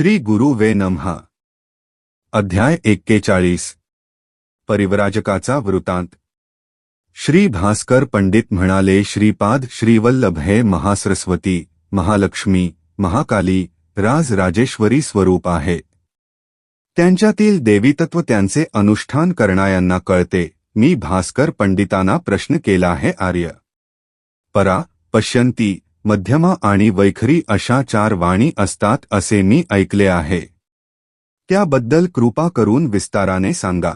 श्री गुरु वे नमहा अध्याय एक्केचाळीस. परिवराजकाचा वृतांत श्री भास्कर पंडित म्हणाले श्रीपाद श्रीवल्लभ हे महासरस्वती महालक्ष्मी महाकाली राज राजेश्वरी स्वरूप आहे. त्यांच्यातील देवीतत्व त्यांचे अनुष्ठान करणायांना कळते. मी भास्कर पंडितांना प्रश्न केला आहे आर्य. परा पश्यंती मध्यमा आणि वैखरी अशा चार वाणी असतात असे मी ऐकले आहे. त्याबद्दल कृपा करून विस्ताराने सांगा.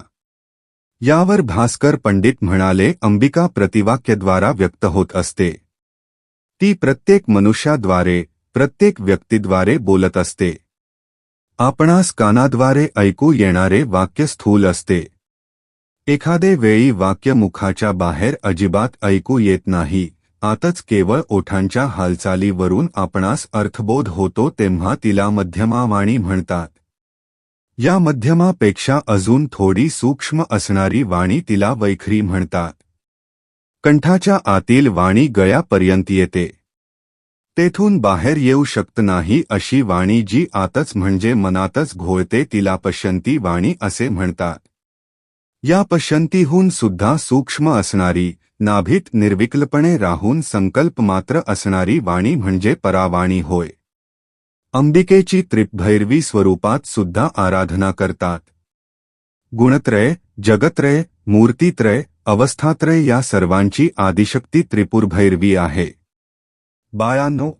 यावर भास्कर पंडित म्हणाले अंबिका प्रतिवाक्यद्वारा व्यक्त होत असते. ती प्रत्येक मनुष्याद्वारे प्रत्येक व्यक्तीद्वारे बोलत असते. आपणास कानाद्वारे ऐकू येणारे वाक्य स्थूल असते. एखादे वेळी वाक्य मुखाच्या बाहेर अजिबात ऐकू येत नाही. आताच केवळ ओठांच्या हालचालीवरून आपणास अर्थबोध होतो तेव्हा तिला मध्यमावाणी म्हणतात. या मध्यमापेक्षा अजून थोडी सूक्ष्म असणारी वाणी तिला वैखरी म्हणतात. कंठाच्या आतील वाणी गळ्यापर्यंत येते. तेथून बाहेर येऊ शकत नाही अशी वाणी जी आतच म्हणजे मनातच घोळते तिला पश्यंती वाणी असे म्हणतात. या पश्यंतीहून सुद्धा सूक्ष्म असणारी नाभीत निर्विकलपणे राहून संकल्प मात्र असणारी वाणी म्हणजे परावाणी होय. अंबिकेची त्रिपभैरवी स्वरूपात सुद्धा आराधना करतात. गुणत्रय जगत्रय मूर्तीत्रय अवस्थात्रय या सर्वांची आदिशक्ती त्रिपुरभैरवी आहे. बायांनो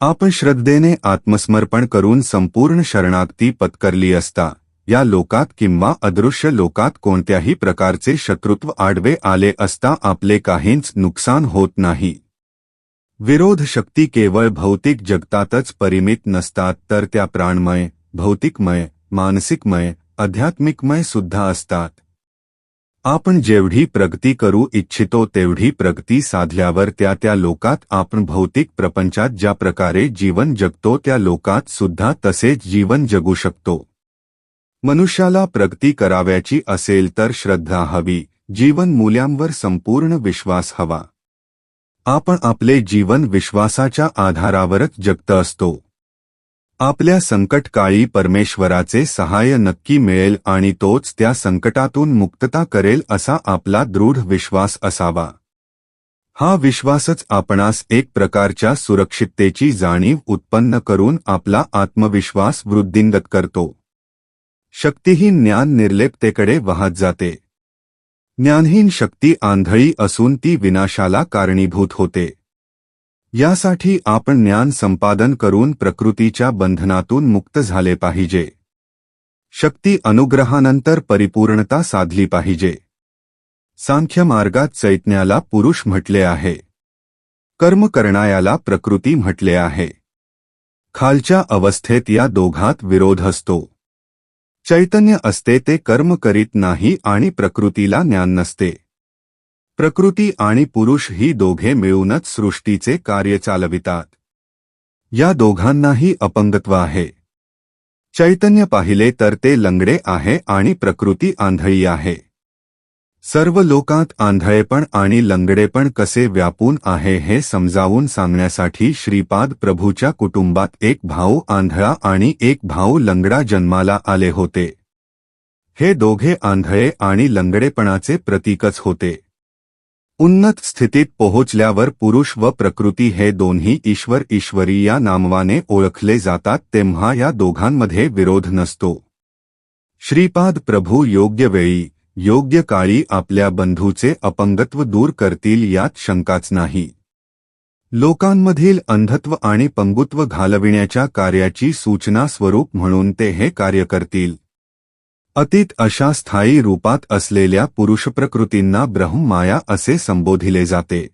आपण श्रद्धेने आत्मसमर्पण करून संपूर्ण शरणागती पत्करली असता. या लोकात किंवा अदृश्य लोकात कोणत्याही प्रकारचे शत्रुत्व आडवे आले असता आपले काहीच नुकसान होत नाही. विरोध शक्ती केवळ भौतिक जगतातच परिमित नसतात, तर त्या प्राणमय, भौतिकमय, मानसिकमय, आध्यात्मिकमय सुद्धा असतात. आपण जेवढी प्रगती करू इच्छितो तेवढी प्रगती साधल्यावर त्या त्या लोकात आपण भौतिक प्रपंचात ज्या प्रकारे जीवन जगतो त्या लोकात सुद्धा तसेच जीवन जगू शकतो. मनुष्याला प्रगती कराव्याची असेल तर श्रद्धा हवी जीवन मूल्यांवर संपूर्ण विश्वास हवा. आपण आपले जीवन विश्वासाच्या आधारावरच जगत असतो. आपल्या संकटकाळी परमेश्वराचे सहाय्य नक्की मिळेल आणि तोच त्या संकटातून मुक्तता करेल असा आपला दृढ विश्वास असावा. हा विश्वासच आपणास एक प्रकारच्या सुरक्षिततेची जाणीव उत्पन्न करून आपला आत्मविश्वास वृद्धिंगत करतो. शक्तीहीन ज्ञान निर्लेपतेकडे वाहत जाते. ज्ञानहीन शक्ती आंधळी असून ती विनाशाला कारणीभूत होते. यासाठी आपण ज्ञान संपादन करून प्रकृतीच्या बंधनातून मुक्त झाले पाहिजे. शक्ती अनुग्रहानंतर परिपूर्णता साधली पाहिजे. सांख्य मार्गात चैतन्याला पुरुष म्हटले आहे. कर्म करणायाला प्रकृती म्हटले आहे. खालच्या अवस्थेत या दोघात विरोध असतो. चैतन्य असते ते कर्म करीत नाही आणि प्रकृतीला ज्ञान नसते. प्रकृती आणि पुरुष ही दोघे मिळूनच सृष्टीचे कार्य चालवितात. या दोघांनाही अपंगत्व आहे. चैतन्य पाहिले तर ते लंगडे आहे आणि प्रकृती आंधळी आहे. सर्व लोकांत आंधळेपण आणि लंगडेपण कसे व्यापून आहे हे समजावून सांगण्यासाठी श्रीपाद प्रभूच्या कुटुंबात एक भाऊ आंधळा आणि एक भाऊ लंगडा जन्माला आले होते. हे दोघे आंधळे आणि लंगडेपणाचे प्रतीकच होते. उन्नत स्थितीत पोहोचल्यावर पुरुष व प्रकृती हे दोन्ही ईश्वर ईश्वरी या नामवाने ओळखले जातात तेव्हा या दोघांमध्ये विरोध नसतो. श्रीपाद प्रभू योग्य वेळी योग्य काळी आपल्या बंधूचे अपंगत्व दूर करतील यात शंकाच नाही. लोकांमधील अंधत्व आणि पंगुत्व घालविण्याच्या कार्याची सूचना स्वरूप म्हणून ते हे कार्य करतील. अतीत अशा स्थायी रूपात असलेल्या पुरुषप्रकृतींना ब्रह्ममाया असे संबोधिले जाते.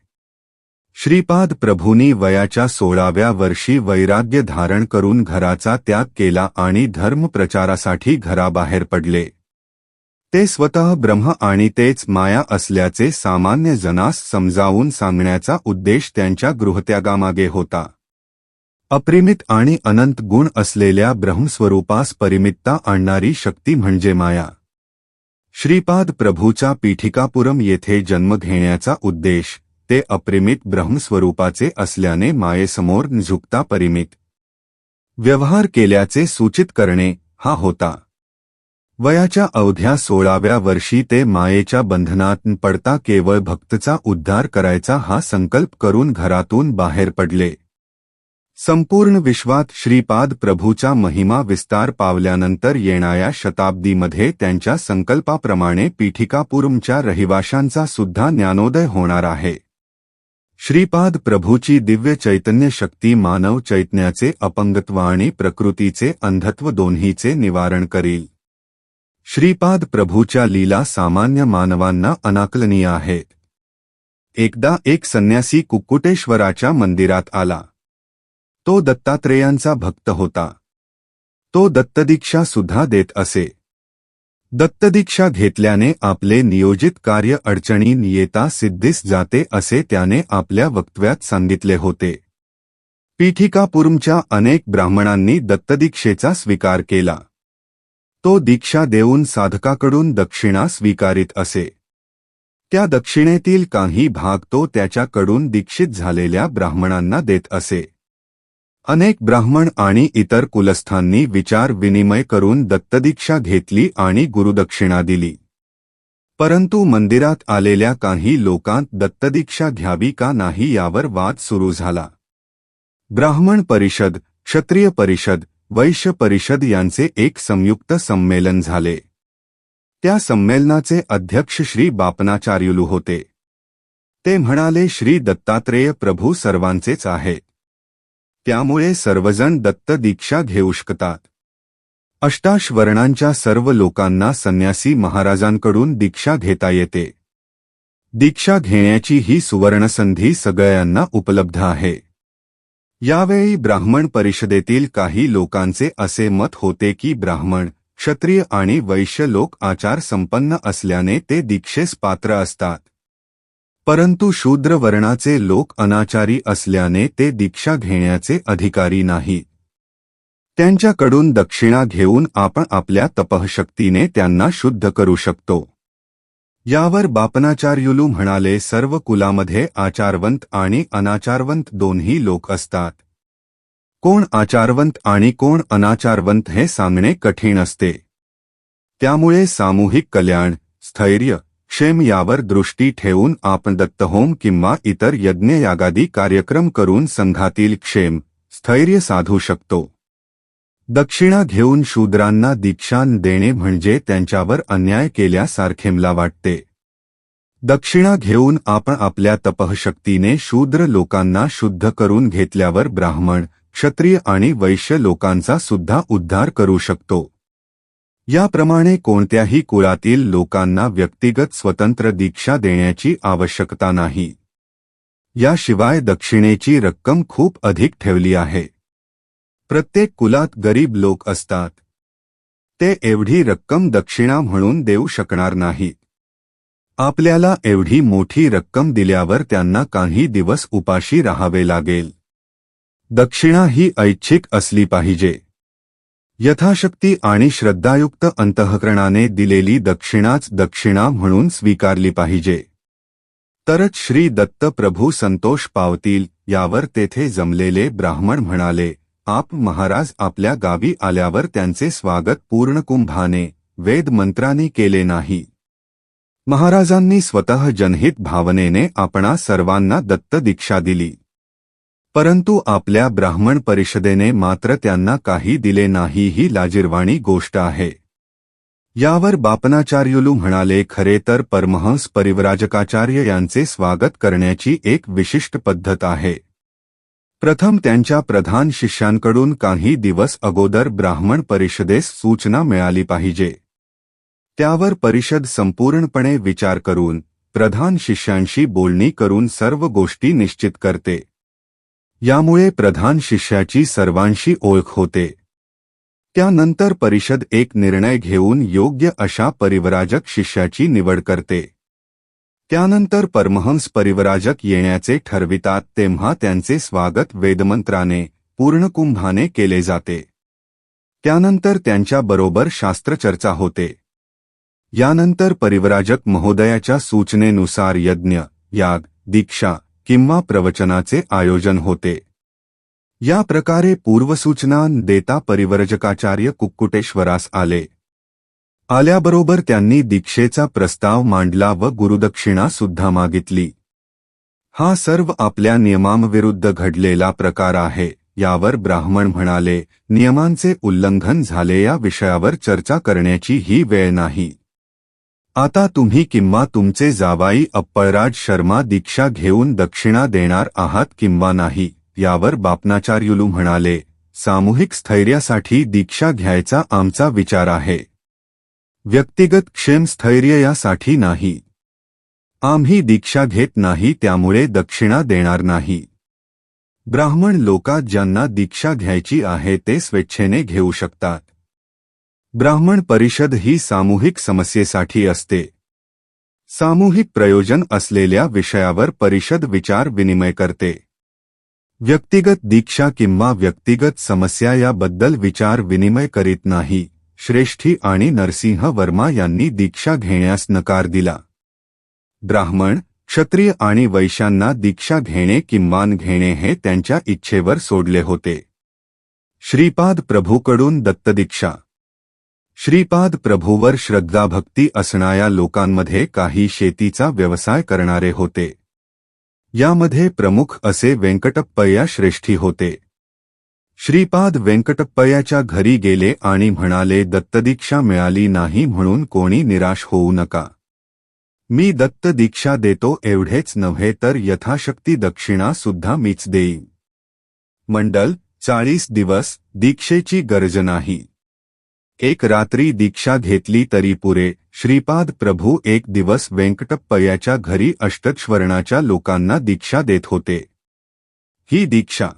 श्रीपाद प्रभूंनी वयाच्या सोळाव्या वर्षी वैराग्य धारण करून घराचा त्याग केला आणि धर्मप्रचारासाठी घराबाहेर पडले. ते स्वतः ब्रह्म आणि तेच माया असल्याचे सामान्य जनास समजावून सांगण्याचा उद्देश त्यांच्या गृहत्यागामागे होता. अप्रिमित आणि अनंत गुण असलेल्या ब्रह्मस्वरूपास परिमितता आणणारी शक्ती म्हणजे माया. श्रीपाद प्रभूचा पीठिकापुरम येथे जन्म घेण्याचा उद्देश ते अप्रिमित ब्रह्मस्वरूपाचे असल्याने मायेसमोर झुकता परिमित. व्यवहार केल्याचे सूचित करणे हा होता. वयाच्या अवघ्या सोळाव्या वर्षी ते मायेच्या बंधनात पडता केवळ भक्तचा उद्धार करायचा हा संकल्प करून घरातून बाहेर पडले. संपूर्ण विश्वात श्रीपाद प्रभूचा महिमा विस्तार पावल्यानंतर येणाऱ्या शताब्दीमध्ये त्यांच्या संकल्पाप्रमाणे पीठिकापुरमच्या रहिवाशांचा सुद्धा ज्ञानोदय होणार आहे. श्रीपाद प्रभूची दिव्य चैतन्य शक्ती मानव चैतन्याचे अपंगत्व आणि प्रकृतीचे अंधत्व दोन्हीचे निवारण करील. श्रीपाद प्रभूच्या लीला सामान्य मानवांना अनाकलनीय आहेत एकदा एक संन्यासी कुक्कुटेश्वराच्या मंदिरात आला. तो दत्तात्रेयांचा भक्त होता. तो दत्तदीक्षा सुद्धा देत असे. दत्तदीक्षा घेतल्याने आपले नियोजित कार्य अडचणी येता सिद्धीस जाते असे त्याने आपल्या वक्तव्यात सांगितले होते. पीठिकापुरमच्या अनेक ब्राह्मणांनी दत्तदीक्षेचा स्वीकार केला. तो दीक्षा देऊन साधकाकडून दक्षिणा स्वीकारित असे. त्या दक्षिणेतील काही भाग तो त्याच्याकडून दीक्षित झालेल्या ब्राह्मणांना देत असे. अनेक ब्राह्मण आणि इतर कुलस्थांनी विचार विनिमय करून दत्तदीक्षा घेतली आणि गुरुदक्षिणा दिली. परंतु मंदिरात आलेल्या काही लोकांत दत्तदीक्षा घ्यावी का नाही यावर वाद सुरू झाला. ब्राह्मण परिषद क्षत्रिय परिषद वैश्य परिषद यांचे एक संयुक्त संमेलन झाले. त्या संमेलनाचे अध्यक्ष श्री बापनाचार्युलू होते. ते म्हणाले श्री दत्तात्रेय प्रभू सर्वांचेच आहे. त्यामुळे सर्वजण दत्त दीक्षा घेऊ शकतात. अष्टाश्वर्णांच्या सर्व लोकांना संन्यासी महाराजांकडून दीक्षा घेता येते. दीक्षा घेण्याची ही सुवर्णसंधी सगळ्यांना उपलब्ध आहे. यावेळी ब्राह्मण परिषदेतील काही लोकांचे असे मत होते की ब्राह्मण क्षत्रिय आणि वैश्य लोक आचार संपन्न असल्याने ते दीक्षेस पात्र असतात. परंतु शूद्र वर्णाचे लोक अनाचारी असल्याने ते दीक्षा घेण्याचे अधिकारी नाही. त्यांच्याकडून दक्षिणा घेऊन आपण आपल्या तपःशक्तीने त्यांना शुद्ध करू शकतो. यावर बापनाचार्युलू म्हणाले सर्व कुलामध्ये आचारवंत आणि अनाचारवंत दोन्ही लोक असतात. कोण आचारवंत आणि कोण अनाचारवंत हे सांगणे कठीण असते. त्यामुळे सामूहिक कल्याण स्थैर्य क्षेम यावर दृष्टी ठेवून आपण दत्तहोम किंवा इतर यज्ञयागादी कार्यक्रम करून संघातील क्षेम स्थैर्य साधू शकतो. दक्षिणा घेऊन शूद्रांना दीक्षान देणे म्हणजे त्यांच्यावर अन्याय केल्यासारखेमला वाटते. दक्षिणा घेऊन आपण आपल्या तपःशक्तीने शूद्र लोकांना शुद्ध करून घेतल्यावर ब्राह्मण क्षत्रिय आणि वैश्य लोकांचा सुद्धा उद्धार करू शकतो. याप्रमाणे कोणत्याही कुळातील लोकांना व्यक्तिगत स्वतंत्र दीक्षा देण्याची आवश्यकता नाही. याशिवाय दक्षिणेची रक्कम खूप अधिक ठेवली आहे. प्रत्येक कुलात गरीब लोक असतात. ते एवढी रक्कम दक्षिणा म्हणून देऊ शकणार नाहीत. आपल्याला एवढी मोठी रक्कम दिल्यावर त्यांना काही दिवस उपाशी राहावे लागेल. दक्षिणा ही ऐच्छिक असली पाहिजे. यथाशक्ती आणि श्रद्धायुक्त अंतःकरणाने दिलेली दक्षिणाच दक्षिणा म्हणून स्वीकारली पाहिजे. तरच श्री दत्त प्रभू संतोष पावतील यावर तेथे जमलेले ब्राह्मण म्हणाले. आप महाराज आपल्या गावी आल्यावर त्यांचे स्वागत पूर्ण कुंभाने वेद केले नाही. महाराजांनी स्वतः जनहित भावनेने आपणा सर्वांना दत्त दीक्षा दिली. परंतु आपल्या ब्राह्मण परिषदेने मात्र त्यांना काही दिले नाही ही लाजिरवाणी गोष्ट आहे. यावर बापनाचार्युलू म्हणाले खरे तर परमहंस परिवराजकाचार्य यांचे स्वागत करण्याची एक विशिष्ट पद्धत आहे. प्रथम त्यांच्या प्रधान शिष्यांकडून काही दिवस अगोदर ब्राह्मण परिषदेस सूचना मिळाली पाहिजे. त्यावर परिषद संपूर्णपणे विचार करून प्रधान शिष्यांशी बोलणी करून सर्व गोष्टी निश्चित करते. यामुळे प्रधान शिष्याची सर्वांशी ओळख होते. त्यानंतर परिषद एक निर्णय घेऊन योग्य अशा परिवराजक शिष्याची निवड करते. त्यानंतर परमहंस परिवराजक येण्याचे ठरवितात तेव्हा त्यांचे स्वागत वेदमंत्राने पूर्णकुंभाने केले जाते. त्यानंतर त्यांच्याबरोबर शास्त्रचर्चा होते. यानंतर परिवराजक महोदयाच्या सूचनेनुसार यज्ञ याग दीक्षा किंवा प्रवचनाचे आयोजन होते. या प्रकारे पूर्वसूचना देता परिवरजकाचार्य कुक्कुटेश्वरास आले. आल्याबरोबर त्यांनी दीक्षेचा प्रस्ताव मांडला व गुरुदक्षिणा सुद्धा मागितली. हा सर्व आपल्या नियमांविरुद्ध घडलेला प्रकार आहे यावर ब्राह्मण म्हणाले नियमांचे उल्लंघन झाले या विषयावर चर्चा करण्याची ही वेळ नाही. आता तुम्ही किंवा तुमचे जावाई अप्पळराज शर्मा दीक्षा घेऊन दक्षिणा देणार आहात किंवा नाही यावर बापनाचार्युलू म्हणाले सामूहिक स्थैर्यासाठी दीक्षा घ्यायचा आमचा विचार आहे. व्यक्तिगत क्षेम स्थैर्य यासाठी नाही. आम्ही दीक्षा घेत नाही त्यामुळे दक्षिणा देणार नाही. ब्राह्मण लोकात ज्यांना दीक्षा घ्यायची आहे ते स्वेच्छेने घेऊ शकतात. ब्राह्मण परिषद ही सामूहिक समस्येसाठी असते. सामूहिक प्रयोजन असलेल्या विषयावर परिषद विचार विनिमय करते. व्यक्तिगत दीक्षा किंवा व्यक्तिगत समस्या याबद्दल विचार विनिमय करीत नाही. श्रेष्ठी आणि नरसिंह वर्मा यांनी दीक्षा घेण्यास नकार दिला. ब्राह्मण क्षत्रिय आणि वैश्यांना दीक्षा घेणे किंमान घेणे हे त्यांच्या इच्छेवर सोडले होते. श्रीपाद प्रभूकडून दत्तदीक्षा. श्रीपाद प्रभूवर श्रद्धाभक्ती असणाऱ्या लोकांमध्ये काही शेतीचा व्यवसाय करणारे होते. यामध्ये प्रमुख असे व्यंकटप्पय्या श्रेष्ठी होते. श्रीपाद व्यंकटप्पयाच्या घरी गेले आणि म्हणाले दत्तदीक्षा मिळाली नाही म्हणून कोणी निराश होऊ नका. मी दत्त दीक्षा देतो एवढेच नव्हे तर यथाशक्ती दक्षिणा सुद्धा मीच देईन. मंडल चाळीस दिवस दीक्षेची गरज नाही. एक रात्री दीक्षा घेतली तरी पुरे. श्रीपाद प्रभू एक दिवस व्यंकटप्पयाच्या घरी अष्टक्षवर्णाच्या लोकांना दीक्षा देत होते. ही दीक्षा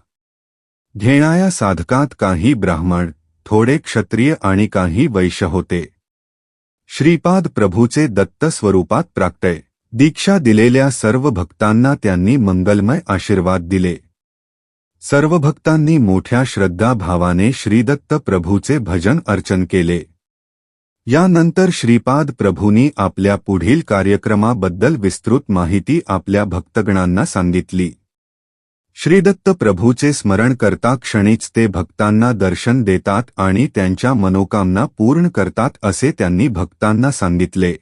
घेणाया साधकात काही ब्राह्मण थोडे क्षत्रिय आणि काही वैश्य होते. श्रीपाद प्रभूचे दत्त स्वरूपात प्राक्तय दीक्षा दिलेल्या सर्व भक्तांना त्यांनी मंगलमय आशीर्वाद दिले. सर्व भक्तांनी मोठ्या श्रद्धाभावाने श्रीदत्त प्रभूचे भजन अर्चन केले. यानंतर श्रीपाद प्रभूंनी आपल्या पुढील कार्यक्रमाबद्दल विस्तृत माहिती आपल्या भक्तगणांना सांगितली. श्रीदत्त प्रभूचे स्मरण करता क्षणीच ते भक्तांना दर्शन देतात आणि त्यांच्या मनोकामना पूर्ण करतात असे त्यांनी भक्तांना सांगितले.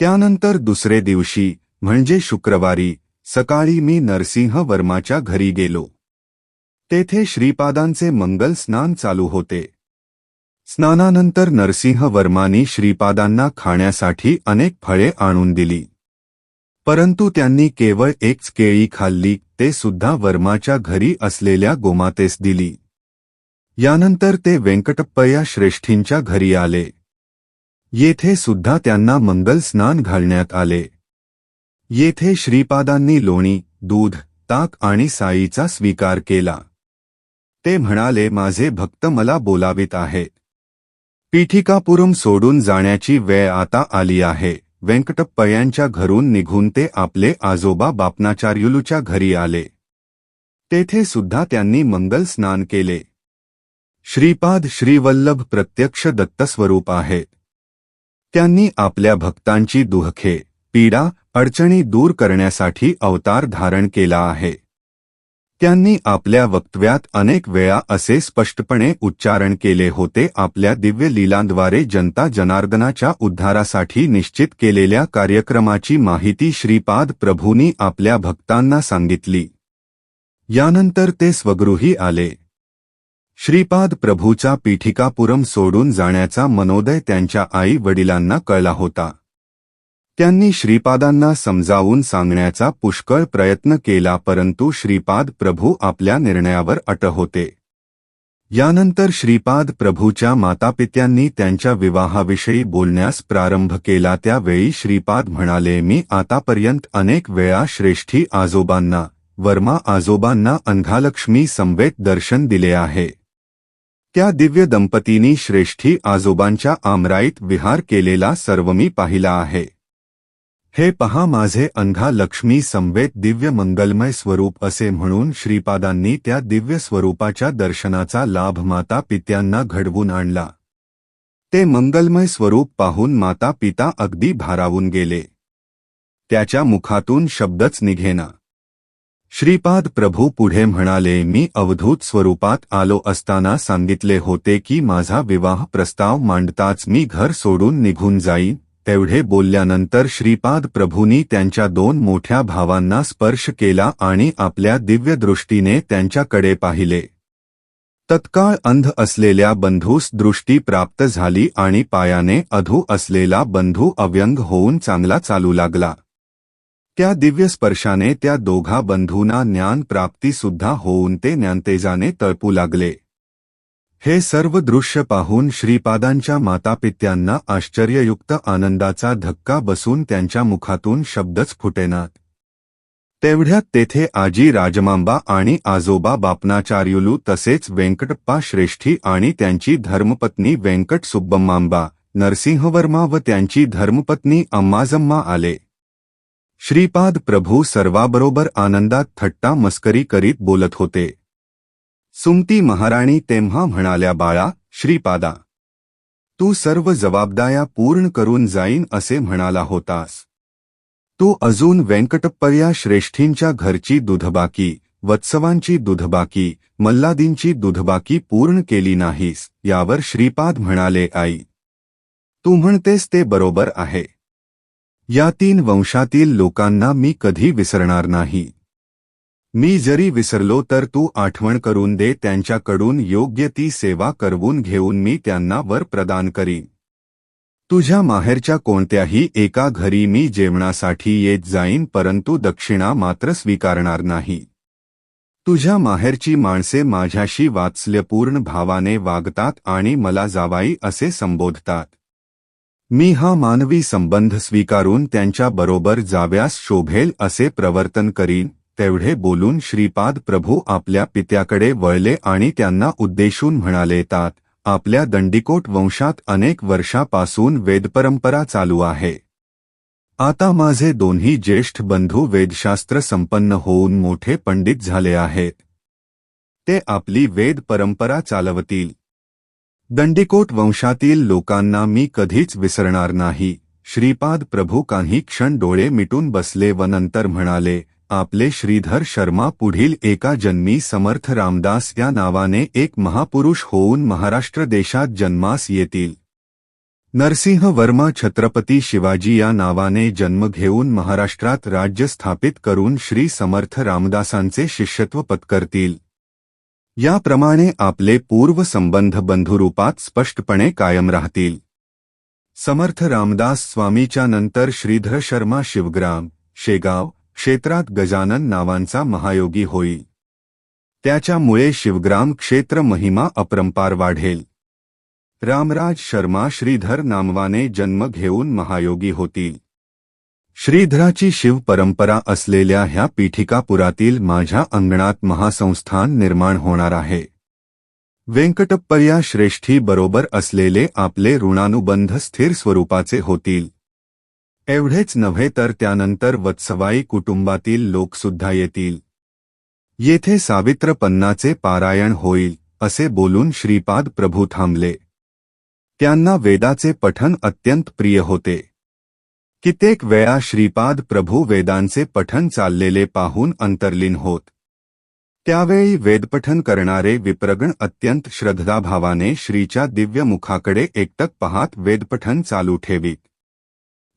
त्यानंतर दुसरे दिवशी म्हणजे शुक्रवारी सकाळी मी नरसिंह वर्माच्या घरी गेलो. तेथे श्रीपादांचे मंगल स्नान चालू होते. स्नानानंतर नरसिंह वर्मानी श्रीपादांना खाण्यासाठी अनेक फळे आणून दिली. परंतु त्यांनी केवळ एकच केळी खाल्ली ते सुद्धा वर्माच्या घरी असलेल्या गोमातेस दिली. यानंतर ते व्यंकटप्पया श्रेष्ठींच्या घरी आले. येथे सुद्धा त्यांना मंगल स्नान घालण्यात आले. येथे श्रीपादांनी लोणी दूध ताक आणि साईचा स्वीकार केला. ते म्हणाले माझे भक्त मला बोलावित आहे पीठिकापुरम सोडून जाण्याची वेळ आता आली आहे. व्यंकटप्पयांच्या घरून निघून ते आपले आजोबा बापनाचार्युलूच्या घरी आले. तेथे सुद्धा त्यांनी मंगल स्नान केले. श्रीपाद श्रीवल्लभ प्रत्यक्ष दत्तस्वरूप आहे. त्यांनी आपल्या भक्तांची दुःखे पीडा अडचणी दूर करण्यासाठी अवतार धारण केला आहे. त्यांनी आपल्या वक्तव्यात अनेक वेळा असे स्पष्टपणे उच्चारण केले होते आपल्या दिव्य लीलांद्वारे जनता जनार्दनाच्या उद्धारासाठी निश्चित केलेल्या कार्यक्रमाची माहिती श्रीपाद प्रभूंनी आपल्या भक्तांना सांगितली. यानंतर ते स्वगृही आले. श्रीपाद प्रभूचा पीठिकापुरम सोडून जाण्याचा मनोदय त्यांच्या आई वडिलांना कळला होता. त्यांनी श्रीपादांना समजावून सांगण्याचा पुष्कळ प्रयत्न केला परंतु श्रीपाद प्रभू आपल्या निर्णयावर अट होते. यानंतर श्रीपाद प्रभूच्या मातापित्यांनी त्यांच्या विवाहाविषयी बोलण्यास प्रारंभ केला. त्यावेळी श्रीपाद म्हणाले मी आतापर्यंत अनेक वेळा श्रेष्ठी आजोबांना वर्मा आजोबांना अंघालक्ष्मी संवेत दर्शन दिले आहे. त्या दिव्य दंपतींनी श्रेष्ठी आजोबांच्या आमराईत विहार केलेला सर्व मी पाहिला आहे. हे पहा माझे अंघा लक्ष्मी संवेत दिव्य मंगलमय स्वरूप असे म्हणून श्रीपादांनी त्या दिव्य स्वरूपाच्या दर्शनाचा लाभ माता पित्यांना घडवून आणला. ते मंगलमय स्वरूप पाहून माता पिता अगदी भारावून गेले. त्याच्या मुखातून शब्दच निघेना. श्रीपाद प्रभू पुढे म्हणाले मी अवधूत स्वरूपात आलो असताना सांगितले होते की माझा विवाह प्रस्ताव मांडताच मी घर सोडून निघून जाईन. तेवढे बोलल्यानंतर श्रीपाद प्रभूंनी त्यांच्या दोन मोठ्या भावांना स्पर्श केला आणि आपल्या दिव्य दृष्टीने त्यांच्याकडे पाहिले. तत्काळ अंध असलेल्या बंधूस दृष्टी प्राप्त झाली आणि पायाने अधू असलेला बंधू अव्यंग होऊन चांगला चालू लागला. त्या दिव्य स्पर्शाने त्या दोघा बंधूंना ज्ञान प्राप्ती सुद्धा होऊन ते ज्ञानतेजाने तळपू लागले. हे सर्व दृश्य पाहून श्रीपादांच्या मातापित्यांना आश्चर्ययुक्त आनंदाचा धक्का बसून त्यांच्या मुखातून शब्दच फुटेनात. तेवढ्यात तेथे आजी राजमांबा आणि आजोबा बापनाचार्युलू तसेच वेंकटप्पा श्रेष्ठी आणि त्यांची धर्मपत्नी वेंकट सुब्बम्मांबा नरसिंहवर्मा व त्यांची धर्मपत्नी अम्माजम्मा आले. श्रीपाद प्रभू सर्वाबरोबर आनंदात थट्टा मस्करी करीत बोलत होते. सुमती महाराणी तेव्हा म्हणाल्या बाळा श्रीपादा तू सर्व जबाबदाया पूर्ण करून जाईन असे म्हणाला होतास. तू अजून व्यंकटप्पर्या श्रेष्ठींच्या घरची दुधबाकी वत्सवांची दुधबाकी मल्लादींची दुधबाकी पूर्ण केली नाहीस यावर श्रीपाद म्हणाले आई तू म्हणतेस ते बरोबर आहे. या तीन वंशातील लोकांना मी कधी विसरणार नाही. मी जरी विसरलो तर तू आठवण करून दे त्यांच्याकडून योग्य ती सेवा करवून घेऊन मी त्यांना वर प्रदान करीन. तुझ्या माहेरच्या कोणत्याही एका घरी मी जेवणासाठी येत जाईन परंतु दक्षिणा मात्र स्वीकारणार नाही. तुझ्या माहेरची माणसे माझ्याशी वात्सल्यपूर्ण भावाने वागतात आणि मला जावाई असे संबोधतात. मी हा मानवी संबंध स्वीकारून त्यांच्याबरोबर जाव्यास शोभेल असे प्रवर्तन करीन. तेवढे बोलून श्रीपाद प्रभू आपल्या पित्याकडे वळले आणि त्यांना उद्देशून म्हणाले तात आपल्या दंडिकोट वंशात अनेक वर्षापासून वेदपरंपरा चालू आहे. आता माझे दोन्ही ज्येष्ठ बंधू वेदशास्त्र संपन्न होऊन मोठे पंडित झाले आहेत. ते आपली वेद परंपरा चालवतील. दंडिकोट वंशातील लोकांना मी कधीच विसरणार नाही. श्रीपाद प्रभू काही क्षण डोळे मिटून बसले व नंतर म्हणाले आपले श्रीधर शर्मा पुढील एका जन्मी समर्थ रामदास या नावाने एक महापुरुष होऊन महाराष्ट्र देशात जन्मास येतील. नरसिंह वर्मा छत्रपती शिवाजी या नावाने जन्म घेऊन महाराष्ट्रात राज्य स्थापित करून श्री समर्थ रामदासांचे शिष्यत्व पत्करतील. याप्रमाणे आपले पूर्व संबंध बंधुरूपात स्पष्टपणे कायम राहतील. समर्थ रामदास स्वामीच्या नंतर श्रीधर शर्मा शिवग्राम, शेगाव क्षेत्रात गजानन नावांचा महायोगी होईल त्याच्यामुळे शिवग्राम क्षेत्र महिमा अपरंपार वाढेल. रामराज शर्मा श्रीधर नामवाने जन्म घेऊन महायोगी होतील. श्रीधराची शिव परंपरा असलेल्या ह्या पीठिकापुरातील माझ्या अंगणात महासंस्थान निर्माण होणार आहे. व्यंकटप्पया श्रेष्ठी बरोबर असलेले आपले ऋणानुबंध स्थिर स्वरूपाचे होतील. एवढेच नव्हे तर त्यानंतर वत्सवाई कुटुंबातील लोकसुद्धा येतील. येथे सावित्रपन्नाचे पारायण होईल असे बोलून श्रीपाद प्रभू थांबले. त्यांना वेदाचे पठन अत्यंत प्रिय होते. कित्येक वेळा श्रीपाद प्रभू वेदांचे पठन चाललेले पाहून अंतर्लीन होत. त्यावेळी वेदपठन करणारे विप्रगण अत्यंत श्रद्धाभावाने श्रीच्या दिव्य मुखाकडे एकटक पाहात वेदपठन चालू ठेवीत.